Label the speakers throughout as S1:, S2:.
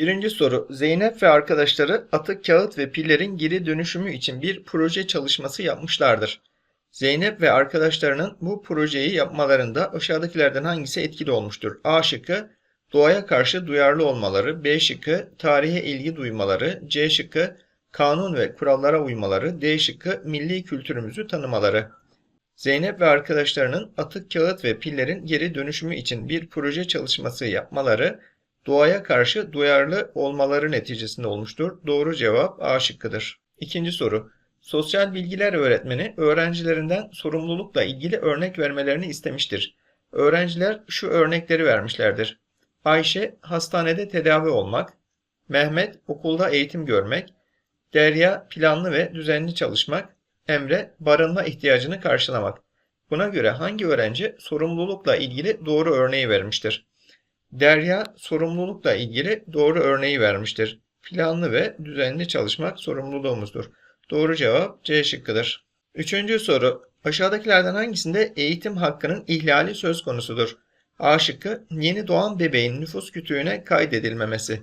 S1: Birinci soru. Zeynep ve arkadaşları atık kağıt ve pillerin geri dönüşümü için bir proje çalışması yapmışlardır. Zeynep ve arkadaşlarının bu projeyi yapmalarında aşağıdakilerden hangisi etkili olmuştur? A şıkkı doğaya karşı duyarlı olmaları, B şıkkı tarihe ilgi duymaları, C şıkkı kanun ve kurallara uymaları, D şıkkı milli kültürümüzü tanımaları. Zeynep ve arkadaşlarının atık kağıt ve pillerin geri dönüşümü için bir proje çalışması yapmaları, doğaya karşı duyarlı olmaları neticesinde olmuştur. Doğru cevap A şıkkıdır. İkinci soru. Sosyal bilgiler öğretmeni öğrencilerinden sorumlulukla ilgili örnek vermelerini istemiştir. Öğrenciler şu örnekleri vermişlerdir. Ayşe hastanede tedavi olmak, Mehmet okulda eğitim görmek, Derya planlı ve düzenli çalışmak, Emre barınma ihtiyacını karşılamak. Buna göre hangi öğrenci sorumlulukla ilgili doğru örneği vermiştir? Derya sorumlulukla ilgili doğru örneği vermiştir. Planlı ve düzenli çalışmak sorumluluğumuzdur. Doğru cevap C şıkkıdır. Üçüncü soru. Aşağıdakilerden hangisinde eğitim hakkının ihlali söz konusudur? A şıkkı yeni doğan bebeğin nüfus kütüğüne kaydedilmemesi.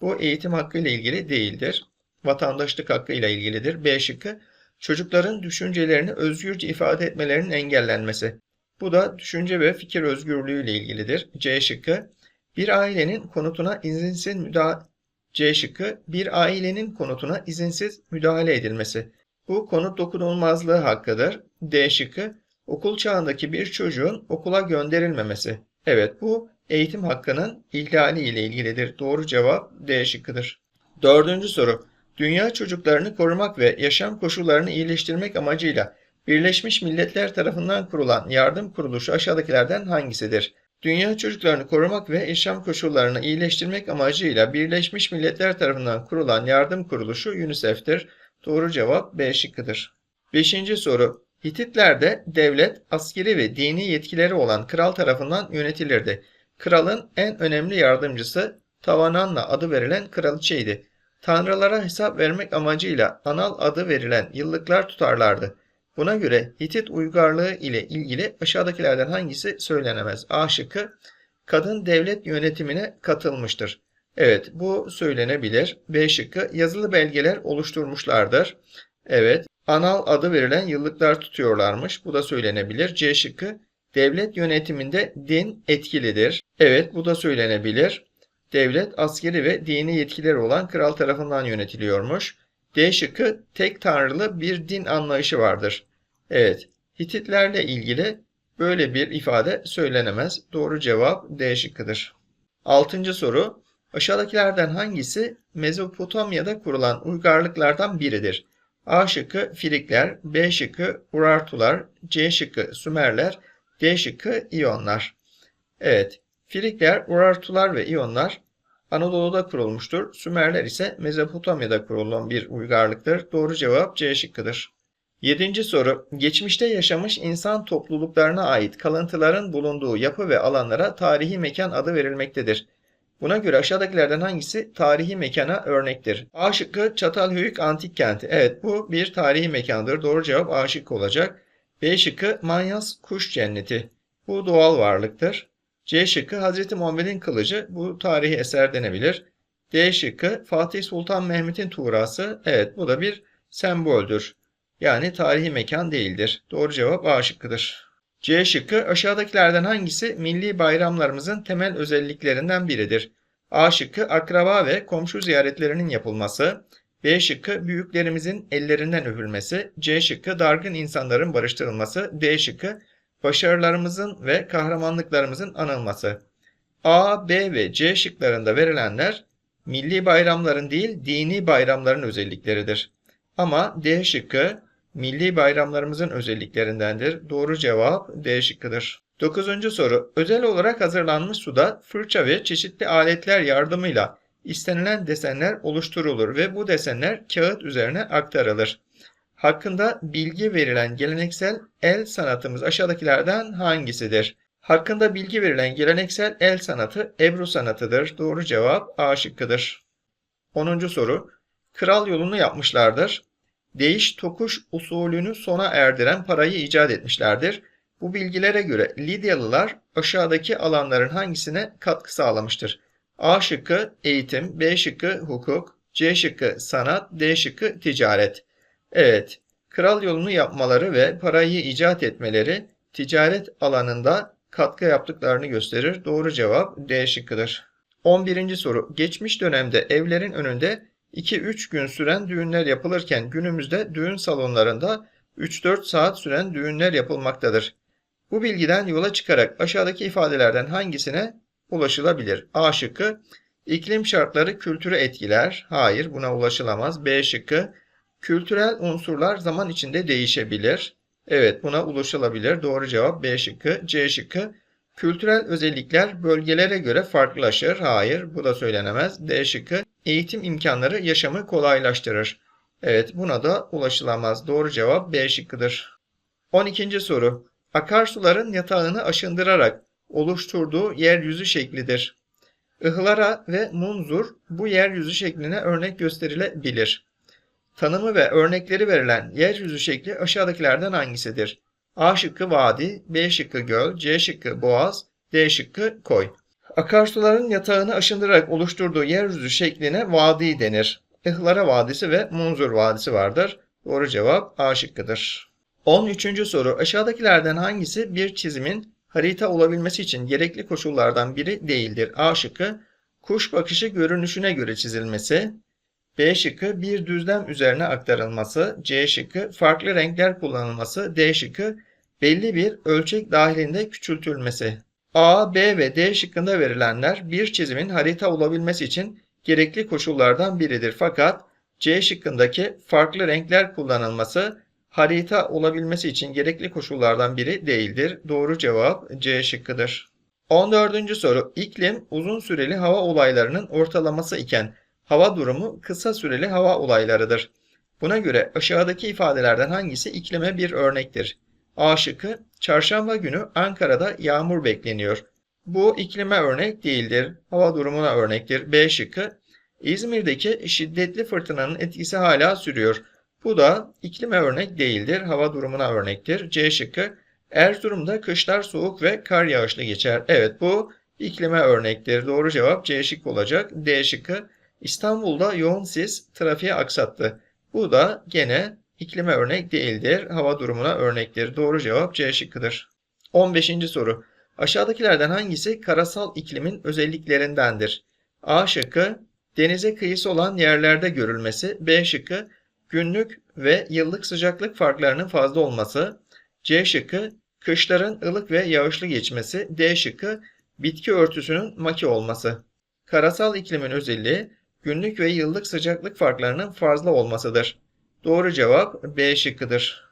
S1: Bu eğitim hakkı ile ilgili değildir. Vatandaşlık hakkı ile ilgilidir. B şıkkı çocukların düşüncelerini özgürce ifade etmelerinin engellenmesi. Bu da düşünce ve fikir özgürlüğü ile ilgilidir. C şıkkı bir ailenin konutuna izinsiz müdahale C şıkkı bir ailenin konutuna izinsiz müdahale edilmesi. Bu konut dokunulmazlığı hakkıdır. D şıkkı okul çağındaki bir çocuğun okula gönderilmemesi. Evet bu eğitim hakkının ihlali ile ilgilidir. Doğru cevap D şıkkıdır. Dördüncü soru. Dünya çocuklarını korumak ve yaşam koşullarını iyileştirmek amacıyla Birleşmiş Milletler tarafından kurulan yardım kuruluşu aşağıdakilerden hangisidir? Dünya çocuklarını korumak ve yaşam koşullarını iyileştirmek amacıyla Birleşmiş Milletler tarafından kurulan yardım kuruluşu UNICEF'tir. Doğru cevap B şıkkıdır. Beşinci soru. Hititlerde devlet, askeri ve dini yetkileri olan kral tarafından yönetilirdi. Kralın en önemli yardımcısı Tavananna adı verilen kraliçeydi. Tanrılara hesap vermek amacıyla Anal adı verilen yıllıklar tutarlardı. Buna göre Hitit uygarlığı ile ilgili aşağıdakilerden hangisi söylenemez? A şıkkı kadın devlet yönetimine katılmıştır. Evet bu söylenebilir. B şıkkı yazılı belgeler oluşturmuşlardır. Evet anal adı verilen yıllıklar tutuyorlarmış. Bu da söylenebilir. C şıkkı devlet yönetiminde din etkilidir. Evet bu da söylenebilir. Devlet askeri ve dini yetkileri olan kral tarafından yönetiliyormuş. D şıkkı tek tanrılı bir din anlayışı vardır. Evet, Hititlerle ilgili böyle bir ifade söylenemez. Doğru cevap D şıkkıdır. Altıncı soru. Aşağıdakilerden hangisi Mezopotamya'da kurulan uygarlıklardan biridir? A şıkkı Firikler, B şıkkı Urartular, C şıkkı Sümerler, D şıkkı İyonlar. Evet, Firikler, Urartular ve İyonlar Anadolu'da kurulmuştur. Sümerler ise Mezopotamya'da kurulan bir uygarlıktır. Doğru cevap C şıkkıdır. Yedinci soru. Geçmişte yaşamış insan topluluklarına ait kalıntıların bulunduğu yapı ve alanlara tarihi mekan adı verilmektedir. Buna göre aşağıdakilerden hangisi tarihi mekana örnektir? A şıkkı Çatalhöyük Antik Kenti. Evet bu bir tarihi mekandır. Doğru cevap A şıkkı olacak. B şıkkı Manyas Kuş Cenneti. Bu doğal varlıktır. C şıkkı Hazreti Muhammed'in kılıcı. Bu tarihi eser denebilir. D şıkkı Fatih Sultan Mehmet'in tuğrası. Evet bu da bir semboldür. Yani tarihi mekan değildir. Doğru cevap A şıkkıdır. C şıkkı aşağıdakilerden hangisi milli bayramlarımızın temel özelliklerinden biridir? A şıkkı akraba ve komşu ziyaretlerinin yapılması. B şıkkı büyüklerimizin ellerinden öpülmesi. C şıkkı dargın insanların barıştırılması. D şıkkı başarılarımızın ve kahramanlıklarımızın anılması. A, B ve C şıklarında verilenler milli bayramların değil dini bayramların özellikleridir. Ama D şıkkı milli bayramlarımızın özelliklerindendir. Doğru cevap D şıkkıdır. Dokuzuncu soru. Özel olarak hazırlanmış suda fırça ve çeşitli aletler yardımıyla istenilen desenler oluşturulur ve bu desenler kağıt üzerine aktarılır. Hakkında bilgi verilen geleneksel el sanatımız aşağıdakilerden hangisidir? Hakkında bilgi verilen geleneksel el sanatı Ebru sanatıdır. Doğru cevap A şıkkıdır. 10. soru. Kral yolunu yapmışlardır değiş tokuş usulünü sona erdiren parayı icat etmişlerdir. Bu bilgilere göre Lidyalılar aşağıdaki alanların hangisine katkı sağlamıştır? A şıkkı eğitim, B şıkkı hukuk, C şıkkı sanat, D şıkkı ticaret. Evet, kral yolunu yapmaları ve parayı icat etmeleri ticaret alanında katkı yaptıklarını gösterir. Doğru cevap D şıkkıdır. 11. soru. Geçmiş dönemde evlerin önünde 2-3 gün süren düğünler yapılırken günümüzde düğün salonlarında 3-4 saat süren düğünler yapılmaktadır. Bu bilgiden yola çıkarak aşağıdaki ifadelerden hangisine ulaşılabilir? A şıkkı iklim şartları kültürü etkiler. Hayır buna ulaşılamaz. B şıkkı kültürel unsurlar zaman içinde değişebilir. Evet buna ulaşılabilir. Doğru cevap B şıkkı. C şıkkı kültürel özellikler bölgelere göre farklılaşır. Hayır bu da söylenemez. D şıkkı eğitim imkanları yaşamı kolaylaştırır. Evet buna da ulaşılamaz. Doğru cevap B şıkkıdır. 12. soru. Akarsuların yatağını aşındırarak oluşturduğu yeryüzü şeklidir. Ihlara ve munzur bu yeryüzü şekline örnek gösterilebilir. Tanımı ve örnekleri verilen yeryüzü şekli aşağıdakilerden hangisidir? A şıkkı vadi, B şıkkı göl, C şıkkı boğaz, D şıkkı koy. Akarsuların yatağını aşındırarak oluşturduğu yeryüzü şekline vadi denir. Ihlara Vadisi ve Munzur Vadisi vardır. Doğru cevap A şıkkıdır. 13. soru. Aşağıdakilerden hangisi bir çizimin harita olabilmesi için gerekli koşullardan biri değildir? A şıkkı kuş bakışı görünüşüne göre çizilmesi. B şıkkı bir düzlem üzerine aktarılması. C şıkkı farklı renkler kullanılması. D şıkkı belli bir ölçek dahilinde küçültülmesi. A, B ve D şıkkında verilenler bir çizimin harita olabilmesi için gerekli koşullardan biridir. Fakat C şıkkındaki farklı renkler kullanılması harita olabilmesi için gerekli koşullardan biri değildir. Doğru cevap C şıkkıdır. 14. soru. İklim uzun süreli hava olaylarının ortalaması iken hava durumu kısa süreli hava olaylarıdır. Buna göre aşağıdaki ifadelerden hangisi iklime bir örnektir? A şıkkı çarşamba günü Ankara'da yağmur bekleniyor. Bu iklime örnek değildir. Hava durumuna örnektir. B şıkkı İzmir'deki şiddetli fırtınanın etkisi hala sürüyor. Bu da iklime örnek değildir. Hava durumuna örnektir. C şıkkı Erzurum'da kışlar soğuk ve kar yağışlı geçer. Evet bu iklime örnektir. Doğru cevap C şıkkı olacak. D şıkkı İstanbul'da yoğun sis trafiği aksattı. Bu da gene iklime örnek değildir. Hava durumuna örnektir. Doğru cevap C şıkkıdır. 15. soru. Aşağıdakilerden hangisi karasal iklimin özelliklerindendir? A şıkkı denize kıyısı olan yerlerde görülmesi. B şıkkı günlük ve yıllık sıcaklık farklarının fazla olması. C şıkkı kışların ılık ve yağışlı geçmesi. D şıkkı bitki örtüsünün maki olması. Karasal iklimin özelliği günlük ve yıllık sıcaklık farklarının fazla olmasıdır. Doğru cevap B şıkkıdır.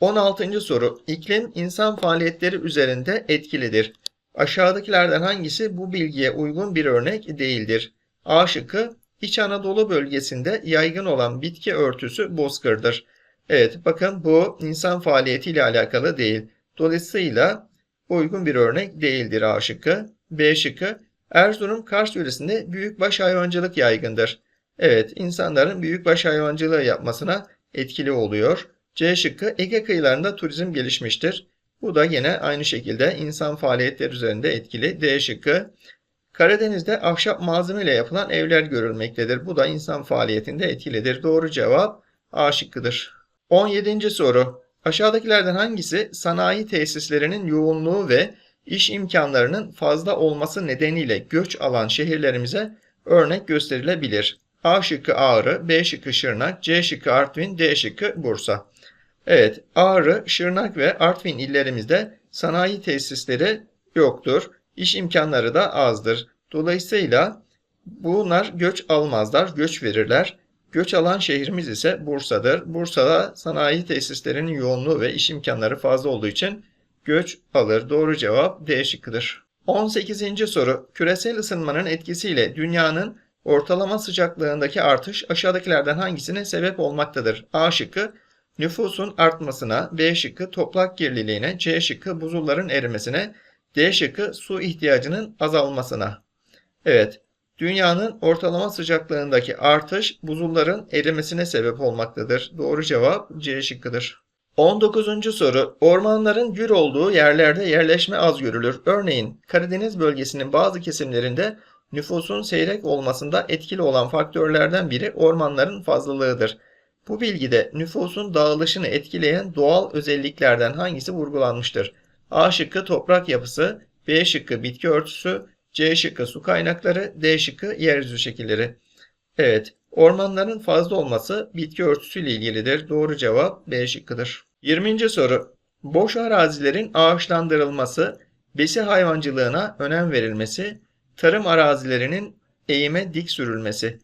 S1: 16. soru. İklim insan faaliyetleri üzerinde etkilidir. Aşağıdakilerden hangisi bu bilgiye uygun bir örnek değildir? A şıkkı İç Anadolu bölgesinde yaygın olan bitki örtüsü bozkırdır. Evet bakın bu insan faaliyetiyle alakalı değil. Dolayısıyla uygun bir örnek değildir A şıkkı. B şıkkı Erzurum Kars yöresinde büyükbaş hayvancılık yaygındır. Evet insanların büyükbaş hayvancılığı yapmasına etkili oluyor. C şıkkı Ege kıyılarında turizm gelişmiştir. Bu da yine aynı şekilde insan faaliyetleri üzerinde etkili. D şıkkı Karadeniz'de ahşap malzeme ile yapılan evler görülmektedir. Bu da insan faaliyetinde etkilidir. Doğru cevap A şıkkıdır. 17. soru. Aşağıdakilerden hangisi sanayi tesislerinin yoğunluğu ve iş imkanlarının fazla olması nedeniyle göç alan şehirlerimize örnek gösterilebilir? A şıkkı Ağrı, B şıkkı Şırnak, C şıkkı Artvin, D şıkkı Bursa. Evet, Ağrı, Şırnak ve Artvin illerimizde sanayi tesisleri yoktur. İş imkanları da azdır. Dolayısıyla bunlar göç almazlar, göç verirler. Göç alan şehrimiz ise Bursa'dır. Bursa'da sanayi tesislerinin yoğunluğu ve iş imkanları fazla olduğu için göç alır. Doğru cevap D şıkkıdır. 18. soru. Küresel ısınmanın etkisiyle dünyanın ortalama sıcaklığındaki artış aşağıdakilerden hangisine sebep olmaktadır? A şıkkı nüfusun artmasına, B şıkkı toprak kirliliğine, C şıkkı buzulların erimesine, D şıkkı su ihtiyacının azalmasına. Evet, dünyanın ortalama sıcaklığındaki artış buzulların erimesine sebep olmaktadır. Doğru cevap C şıkkıdır. 19. soru. Ormanların gür olduğu yerlerde yerleşme az görülür. Örneğin Karadeniz bölgesinin bazı kesimlerinde Nüfusun seyrek olmasında etkili olan faktörlerden biri ormanların fazlalığıdır. Bu bilgide nüfusun dağılışını etkileyen doğal özelliklerden hangisi vurgulanmıştır? A şıkkı toprak yapısı, B şıkkı bitki örtüsü, C şıkkı su kaynakları, D şıkkı yeryüzü şekilleri. Evet, ormanların fazla olması bitki örtüsüyle ilgilidir. Doğru cevap B şıkkıdır. 20. soru. Boş arazilerin ağaçlandırılması, besi hayvancılığına önem verilmesi, tarım arazilerinin eğime dik sürülmesi.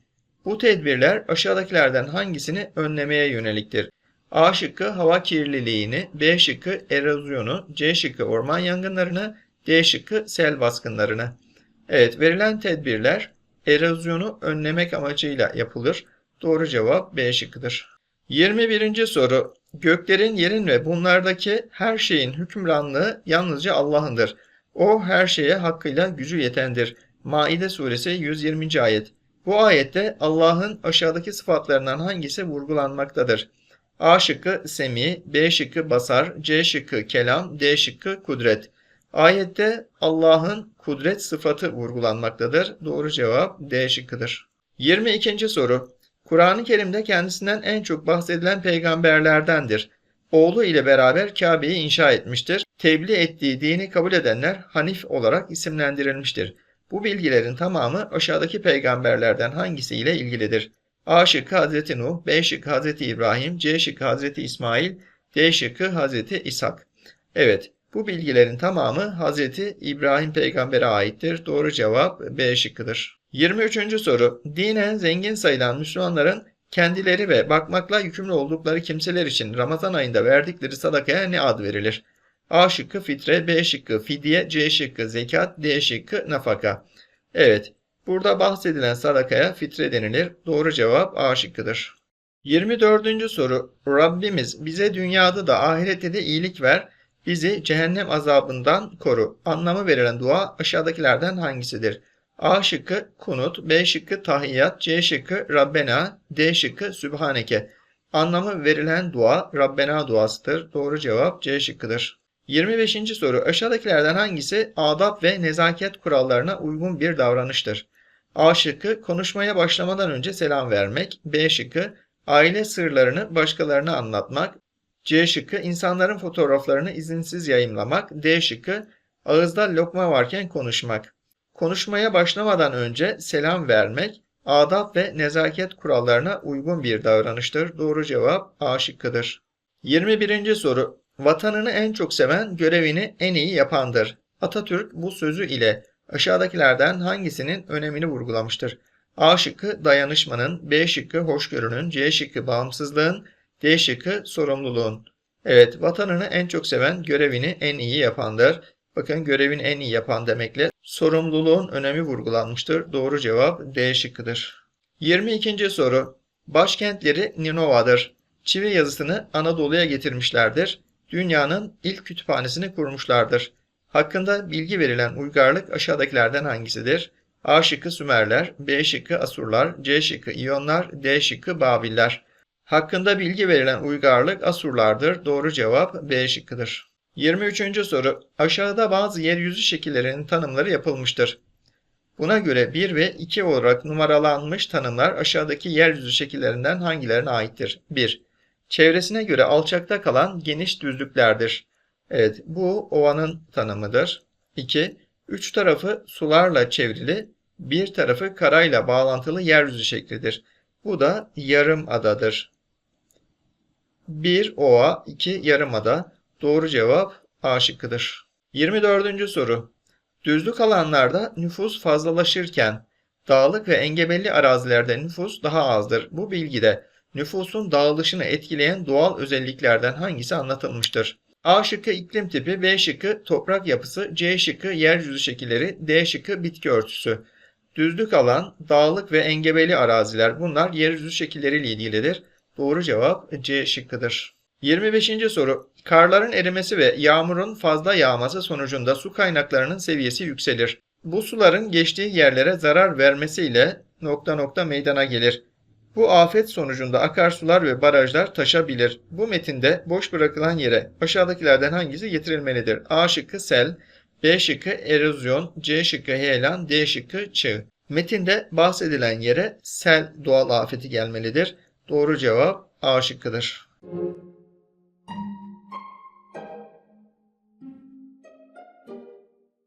S1: Bu tedbirler aşağıdakilerden hangisini önlemeye yöneliktir? A şıkkı hava kirliliğini, B şıkkı erozyonu, C şıkkı orman yangınlarını, D şıkkı sel baskınlarını. Evet, verilen tedbirler erozyonu önlemek amacıyla yapılır. Doğru cevap B şıkkıdır. 21. soru. Göklerin, yerin ve bunlardaki her şeyin hükümranlığı yalnızca Allah'ındır. O her şeye hakkıyla gücü yetendir. Maide suresi 120. ayet. Bu ayette Allah'ın aşağıdaki sıfatlarından hangisi vurgulanmaktadır? A şıkkı semi, B şıkkı basar, C şıkkı kelam, D şıkkı kudret. Ayette Allah'ın kudret sıfatı vurgulanmaktadır. Doğru cevap D şıkkıdır. 22. soru. Kur'an-ı Kerim'de kendisinden en çok bahsedilen peygamberlerdendir. Oğlu ile beraber Kabe'yi inşa etmiştir. Tebliğ ettiği dini kabul edenler Hanif olarak isimlendirilmiştir. Bu bilgilerin tamamı aşağıdaki peygamberlerden hangisiyle ilgilidir? A şıkkı Hazreti Nuh, B şıkkı Hazreti İbrahim, C şıkkı Hazreti İsmail, D şıkkı Hazreti İshak. Evet, bu bilgilerin tamamı Hazreti İbrahim peygambere aittir. Doğru cevap B şıkkıdır. 23. soru. Dinen zengin sayılan Müslümanların kendileri ve bakmakla yükümlü oldukları kimseler için Ramazan ayında verdikleri sadakaya ne ad verilir? A şıkkı fitre, B şıkkı fidye, C şıkkı zekat, D şıkkı nafaka. Evet, burada bahsedilen sadakaya fitre denilir. Doğru cevap A şıkkıdır. 24. soru. Rabbimiz bize dünyada da ahirette de iyilik ver, bizi cehennem azabından koru. Anlamı verilen dua aşağıdakilerden hangisidir? A şıkkı kunut, B şıkkı tahiyyat, C şıkkı Rabbena, D şıkkı Sübhaneke. Anlamı verilen dua Rabbena duasıdır. Doğru cevap C şıkkıdır. 25. soru. Aşağıdakilerden hangisi adab ve nezaket kurallarına uygun bir davranıştır? A şıkkı konuşmaya başlamadan önce selam vermek. B şıkkı aile sırlarını başkalarına anlatmak. C şıkkı insanların fotoğraflarını izinsiz yayımlamak. D şıkkı ağızda lokma varken konuşmak. Konuşmaya başlamadan önce selam vermek adab ve nezaket kurallarına uygun bir davranıştır. Doğru cevap A şıkkıdır. 21. soru. Vatanını en çok seven görevini en iyi yapandır. Atatürk bu sözü ile aşağıdakilerden hangisinin önemini vurgulamıştır? A şıkkı dayanışmanın, B şıkkı hoşgörünün, C şıkkı bağımsızlığın, D şıkkı sorumluluğun. Evet, vatanını en çok seven görevini en iyi yapandır. Bakın görevini en iyi yapan demekle sorumluluğun önemi vurgulanmıştır. Doğru cevap D şıkkıdır. 22. soru. Başkentleri Ninova'dır. Çivi yazısını Anadolu'ya getirmişlerdir. Dünyanın ilk kütüphanesini kurmuşlardır. Hakkında bilgi verilen uygarlık aşağıdakilerden hangisidir? A şıkkı Sümerler, B şıkkı Asurlar, C şıkkı İyonlar, D şıkkı Babiller. Hakkında bilgi verilen uygarlık Asurlardır. Doğru cevap B şıkkıdır. 23. soru. Aşağıda bazı yeryüzü şekillerinin tanımları yapılmıştır. Buna göre 1 ve 2 olarak numaralanmış tanımlar aşağıdaki yeryüzü şekillerinden hangilerine aittir? 1. Çevresine göre alçakta kalan geniş düzlüklerdir. Evet, bu ovanın tanımıdır. 2. Üç tarafı sularla çevrili, bir tarafı karayla bağlantılı yeryüzü şeklidir. Bu da yarım adadır. 1 ova, 2 yarımada. Doğru cevap A şıkkıdır. 24. soru. Düzlük alanlarda nüfus fazlalaşırken dağlık ve engebelli arazilerde nüfus daha azdır. Bu bilgide nüfusun dağılışını etkileyen doğal özelliklerden hangisi anlatılmıştır? A şıkkı iklim tipi, B şıkkı toprak yapısı, C şıkkı yeryüzü şekilleri, D şıkkı bitki örtüsü. Düzlük alan, dağlık ve engebeli araziler bunlar yeryüzü şekilleriyle ilgilidir. Doğru cevap C şıkkıdır. 25. soru. Karların erimesi ve yağmurun fazla yağması sonucunda su kaynaklarının seviyesi yükselir. Bu suların geçtiği yerlere zarar vermesiyle nokta nokta meydana gelir. Bu afet sonucunda akarsular ve barajlar taşabilir. Bu metinde boş bırakılan yere aşağıdakilerden hangisi getirilmelidir? A şıkkı sel, B şıkkı erozyon, C şıkkı heyelan, D şıkkı çığ. Metinde bahsedilen yere sel doğal afeti gelmelidir. Doğru cevap A şıkkıdır.